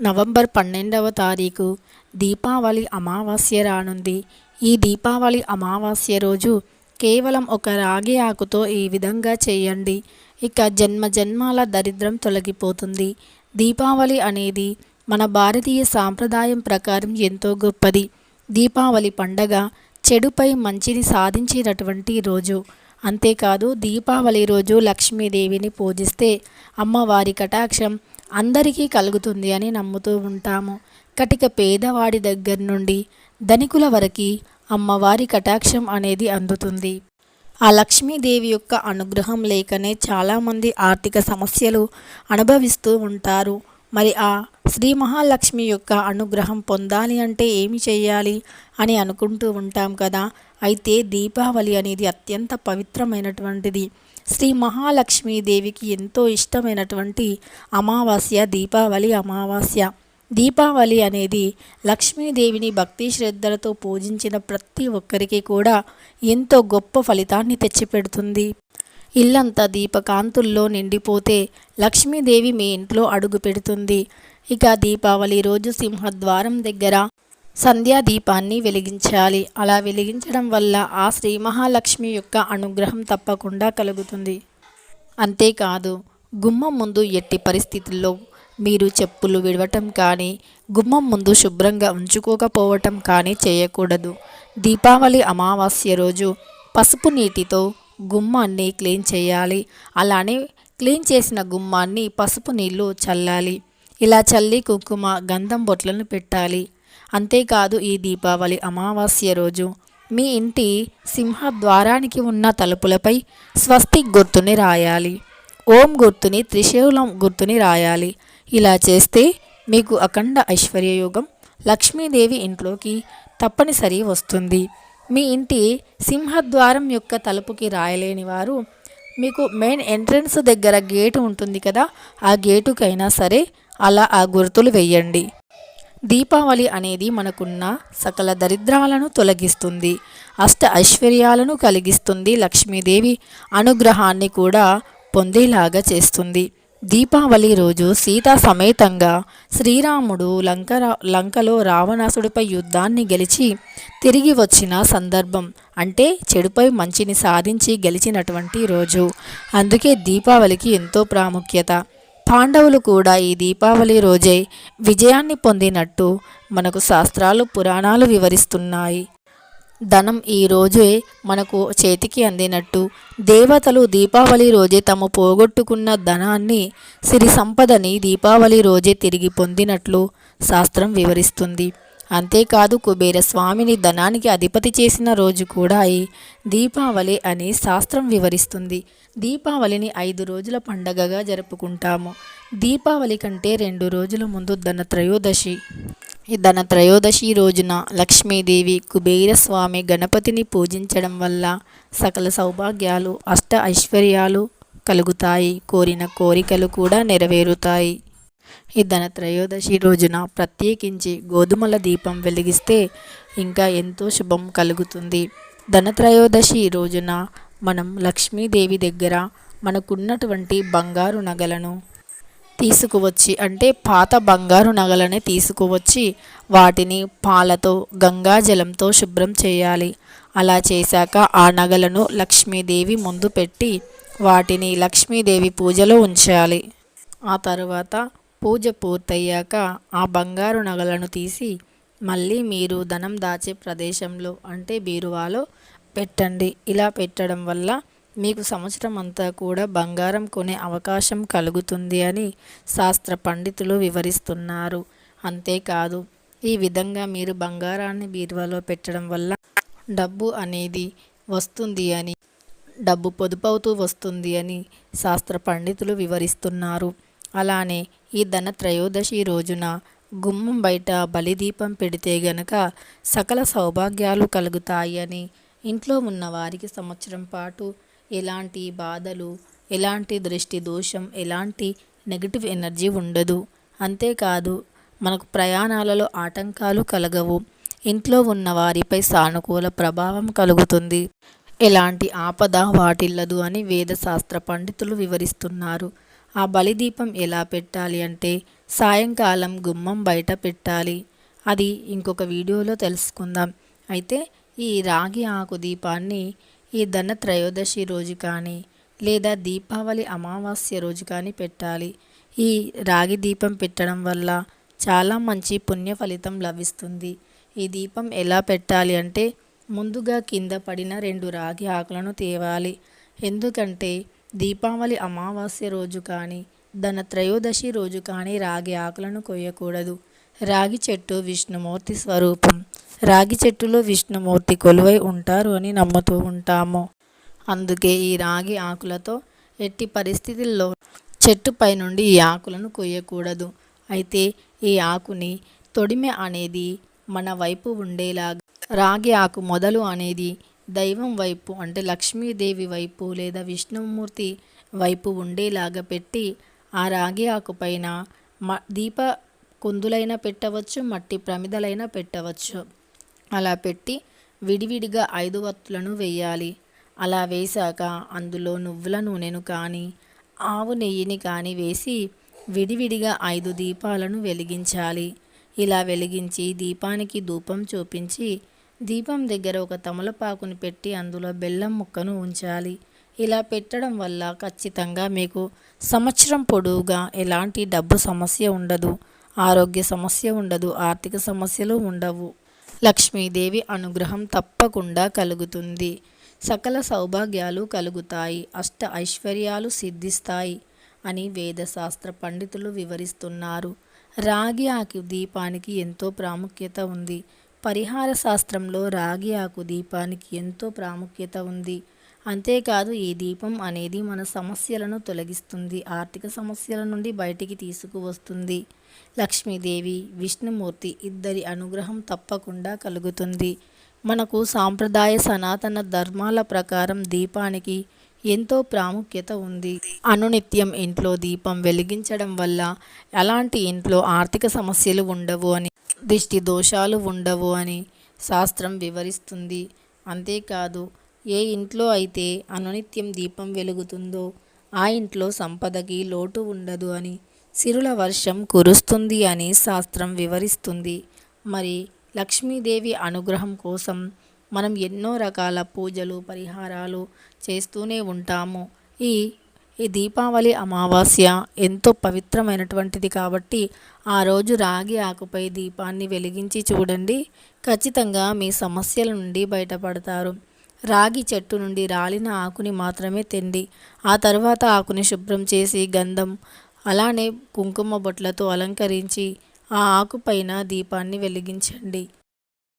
November పన్నెండవ తారీఖు దీపావళి అమావాస్య రానుంది. ఈ దీపావళి అమావాస్య రోజు కేవలం ఒక రాగి ఆకుతో ఈ విధంగా చేయండి. ఇక జన్మ జన్మాల దరిద్రం తొలగిపోతుంది. దీపావళి అనేది మన భారతీయ సాంప్రదాయం ప్రకారం ఎంతో గొప్పది. దీపావళి పండగ చెడుపై మంచిని సాధించేటటువంటి రోజు. అంతేకాదు దీపావళి రోజు లక్ష్మీదేవిని పూజిస్తే అమ్మవారి కటాక్షం అందరికీ కలుగుతుంది అని నమ్ముతూ ఉంటాము. కటిక పేదవాడి దగ్గర నుండి ధనికుల వరకు అమ్మవారి కటాక్షం అనేది అందుతుంది. ఆ లక్ష్మీదేవి యొక్క అనుగ్రహం లేకనే చాలామంది ఆర్థిక సమస్యలు అనుభవిస్తూ ఉంటారు. మరి ఆ శ్రీ మహాలక్ష్మి యొక్క అనుగ్రహం పొందాలి అంటే ఏమి చేయాలి అని అనుకుంటూ ఉంటాం కదా. అయితే దీపావళి అనేది అత్యంత పవిత్రమైనటువంటిది. శ్రీ మహాలక్ష్మీదేవికి ఎంతో ఇష్టమైనటువంటి అమావాస్య దీపావళి అమావాస్య. దీపావళి అనేది లక్ష్మీదేవిని భక్తి శ్రద్ధలతో పూజించిన ప్రతి ఒక్కరికి కూడా ఎంతో గొప్ప ఫలితాన్ని తెచ్చిపెడుతుంది. ఇల్లంతా దీపకాంతుల్లో నిండిపోతే లక్ష్మీదేవి మీ ఇంట్లో అడుగు పెడుతుంది. ఇక దీపావళి రోజు సింహద్వారం దగ్గర సంధ్యా దీపాన్ని వెలిగించాలి. అలా వెలిగించడం వల్ల ఆ శ్రీ మహాలక్ష్మి యొక్క అనుగ్రహం తప్పకుండా కలుగుతుంది. అంతేకాదు గుమ్మం ముందు ఎట్టి పరిస్థితుల్లో మీరు చెప్పులు విడవటం కానీ గుమ్మం ముందు శుభ్రంగా ఉంచుకోకపోవటం కానీ చేయకూడదు. దీపావళి అమావాస్య రోజు పసుపు నీటితో గుమ్మాన్ని క్లీన్ చేయాలి. అలానే క్లీన్ చేసిన గుమ్మాన్ని పసుపు నీళ్ళు చల్లాలి. ఇలా చల్లి కుంకుమ గంధం బొట్లను పెట్టాలి. అంతేకాదు ఈ దీపావళి అమావాస్య రోజు. మీ ఇంటి సింహద్వారానికి ఉన్న తలుపులపై స్వస్తిక్ గుర్తుని రాయాలి. ఓం గుర్తుని త్రిశూలం గుర్తుని రాయాలి. ఇలా చేస్తే మీకు అఖండ ఐశ్వర్యయోగం లక్ష్మీదేవి ఇంట్లోకి తప్పనిసరి వస్తుంది. మీ ఇంటి సింహద్వారం యొక్క తలుపుకి రాయలేని వారు మీకు మెయిన్ ఎంట్రన్స్ దగ్గర గేటు ఉంటుంది కదా ఆ గేటుకైనా సరే అలా ఆ గుర్తులు వేయండి. దీపావళి అనేది మనకున్న సకల దరిద్రాలను తొలగిస్తుంది అష్ట ఐశ్వర్యాలను కలిగిస్తుంది లక్ష్మీదేవి అనుగ్రహాన్ని కూడా పొందేలాగా చేస్తుంది. దీపావళి రోజు సీతా సమేతంగా శ్రీరాముడు లంక లంకలో రావణాసుడిపై యుద్ధాన్ని గెలిచి తిరిగి వచ్చిన సందర్భం అంటే చెడుపై మంచిని సాధించి గెలిచినటువంటి రోజు. అందుకే దీపావళికి ఎంతో ప్రాముఖ్యత. పాండవులు కూడా ఈ దీపావళి రోజే విజయాన్ని పొందినట్టు మనకు శాస్త్రాలు పురాణాలు వివరిస్తున్నాయి. ధనం ఈ రోజే మనకు చేతికి అందినట్టు. దేవతలు దీపావళి రోజే తమ పోగొట్టుకున్న ధనాన్ని సిరి సంపదని దీపావళి రోజే తిరిగి పొందినట్లు శాస్త్రం వివరిస్తుంది. అంతేకాదు కుబేర స్వామిని ధనానికి అధిపతి చేసిన రోజు కూడా ఈ దీపావళి అని శాస్త్రం వివరిస్తుంది. దీపావళిని ఐదు రోజుల పండగగా జరుపుకుంటాము. దీపావళి కంటే రెండు రోజుల ముందు ధన త్రయోదశి ఈ ధనత్రయోదశి రోజున లక్ష్మీదేవి కుబేరస్వామి గణపతిని పూజించడం వల్ల సకల సౌభాగ్యాలు అష్ట ఐశ్వర్యాలు కలుగుతాయి. కోరిన కోరికలు కూడా నెరవేరుతాయి. ఈ ధన త్రయోదశి రోజున ప్రత్యేకించి గోధుమల దీపం వెలిగిస్తే ఇంకా ఎంతో శుభం కలుగుతుంది. ధనత్రయోదశి రోజున మనం లక్ష్మీదేవి దగ్గర మనకున్నటువంటి బంగారు నగలను తీసుకువచ్చి అంటే పాత బంగారు నగలని తీసుకువచ్చి వాటిని పాలతో గంగాజలంతో శుభ్రం చేయాలి. అలా చేశాక ఆ నగలను లక్ష్మీదేవి ముందు పెట్టి వాటిని లక్ష్మీదేవి పూజలో ఉంచాలి. ఆ తర్వాత పూజ పూర్తయ్యాక ఆ బంగారు నగలను తీసి మళ్ళీ మీరు ధనం దాచే ప్రదేశంలో అంటే బీరువాలో పెట్టండి. ఇలా పెట్టడం వల్ల మీకు సంవత్సరం అంతా కూడా బంగారం కొనే అవకాశం కలుగుతుంది అని శాస్త్ర పండితులు వివరిస్తున్నారు. అంతేకాదు ఈ విధంగా మీరు బంగారాన్ని బీరువాలో పెట్టడం వల్ల డబ్బు అనేది వస్తుంది అని డబ్బు పొదుపవుతూ వస్తుంది అని శాస్త్ర పండితులు వివరిస్తున్నారు. అలానే ఈ ధన త్రయోదశి రోజున గుమ్మం బయట బలిదీపం పెడితే గనక సకల సౌభాగ్యాలు కలుగుతాయి అని ఇంట్లో ఉన్న వారికి సంవత్సరం పాటు ఎలాంటి బాధలు ఎలాంటి దృష్టి దోషం ఎలాంటి నెగిటివ్ ఎనర్జీ ఉండదు. అంతేకాదు మనకు ప్రయాణాలలో ఆటంకాలు కలగవు. ఇంట్లో ఉన్న వారిపై సానుకూల ప్రభావం కలుగుతుంది. ఎలాంటి ఆపద వాటిల్లదు అని వేదశాస్త్ర పండితులు వివరిస్తున్నారు. ఆ బలిదీపం ఎలా పెట్టాలి అంటే సాయంకాలం గుమ్మం బయట పెట్టాలి. అది ఇంకొక వీడియోలో తెలుసుకుందాం. అయితే ఈ రాగి ఆకు దీపాన్ని ఈ ధన త్రయోదశి రోజు కానీ లేదా దీపావళి అమావాస్య రోజు కానీ పెట్టాలి. ఈ రాగి దీపం పెట్టడం వల్ల చాలా మంచి పుణ్య ఫలితం లభిస్తుంది. ఈ దీపం ఎలా పెట్టాలి అంటే ముందుగా కింద పడిన రెండు రాగి ఆకులను తేవాలి. ఎందుకంటే దీపావళి అమావాస్య రోజు కానీ ధన త్రయోదశి రోజు కానీ రాగి ఆకులను కొయ్యకూడదు. రాగి చెట్టు విష్ణుమూర్తి స్వరూపం. రాగి చెట్టులో విష్ణుమూర్తి కొలువై ఉంటారు అని నమ్ముతూ ఉంటాము. అందుకే ఈ రాగి ఆకులతో ఎట్టి పరిస్థితుల్లో చెట్టుపై నుండి ఈ ఆకులను కొయ్యకూడదు. అయితే ఈ ఆకుని తొడిమె అనేది మన వైపు ఉండేలాగా రాగి ఆకు మొదలు అనేది దైవం వైపు అంటే లక్ష్మీదేవి వైపు లేదా విష్ణుమూర్తి వైపు ఉండేలాగా పెట్టి ఆ రాగి ఆకు పైన మ దీప కుందులైనా పెట్టవచ్చు మట్టి ప్రమిదలైనా పెట్టవచ్చు. అలా పెట్టి విడివిడిగా ఐదు వత్తులను వేయాలి. అలా వేశాక అందులో నువ్వుల నూనెను కానీ ఆవు నెయ్యిని కానీ వేసి విడివిడిగా ఐదు దీపాలను వెలిగించాలి. ఇలా వెలిగించి దీపానికి ధూపం చూపించి దీపం దగ్గర ఒక తమలపాకుని పెట్టి అందులో బెల్లం ముక్కను ఉంచాలి. ఇలా పెట్టడం వల్ల ఖచ్చితంగా మీకు సంవత్సరం పొడవుగా ఎలాంటి డబ్బు సమస్య ఉండదు. ఆరోగ్య సమస్య ఉండదు ఆర్థిక సమస్యలు ఉండవు. లక్ష్మీదేవి అనుగ్రహం తప్పకుండా కలుగుతుంది. సకల సౌభాగ్యాలు కలుగుతాయి అష్ట ఐశ్వర్యాలు సిద్ధిస్తాయి అని వేదశాస్త్ర పండితులు వివరిస్తున్నారు. రాగి ఆకు దీపానికి ఎంతో ప్రాముఖ్యత ఉంది. పరిహార శాస్త్రంలో రాగి ఆకు దీపానికి ఎంతో ప్రాముఖ్యత ఉంది. అంతేకాదు ఈ దీపం అనేది మన సమస్యలను తొలగిస్తుంది ఆర్థిక సమస్యల నుండి బయటికి తీసుకువస్తుంది. లక్ష్మీదేవి విష్ణుమూర్తి ఇద్దరి అనుగ్రహం తప్పకుండా కలుగుతుంది. మనకు సాంప్రదాయ సనాతన ధర్మాల ప్రకారం దీపానికి ఎంతో ప్రాముఖ్యత ఉంది. అనునిత్యం ఇంట్లో దీపం వెలిగించడం వల్ల ఎలాంటి ఇంట్లో ఆర్థిక సమస్యలు ఉండవు అని దిష్టి దోషాలు ఉండవు అని శాస్త్రం వివరిస్తుంది. అంతేకాదు ఏ ఇంట్లో అయితే అనునిత్యం దీపం వెలుగుతుందో ఆ ఇంట్లో సంపదకి లోటు ఉండదు అని సిరుల వర్షం కురుస్తుంది అని శాస్త్రం వివరిస్తుంది. మరి లక్ష్మీదేవి అనుగ్రహం కోసం మనం ఎన్నో రకాల పూజలు పరిహారాలు చేస్తూనే ఉంటాము. ఈ ఈ దీపావళి అమావాస్య ఎంతో పవిత్రమైనటువంటిది కాబట్టి ఆ రోజు రాగి ఆకుపై దీపాన్ని వెలిగించి చూడండి. ఖచ్చితంగా మీ సమస్యల నుండి బయటపడతారు. రాగి చెట్టు నుండి రాలిన ఆకుని మాత్రమే తిండి ఆ తర్వాత ఆకుని శుభ్రం చేసి గంధం అలానే కుంకుమ బొట్లతో అలంకరించి ఆ ఆకుపైన దీపాన్ని వెలిగించండి.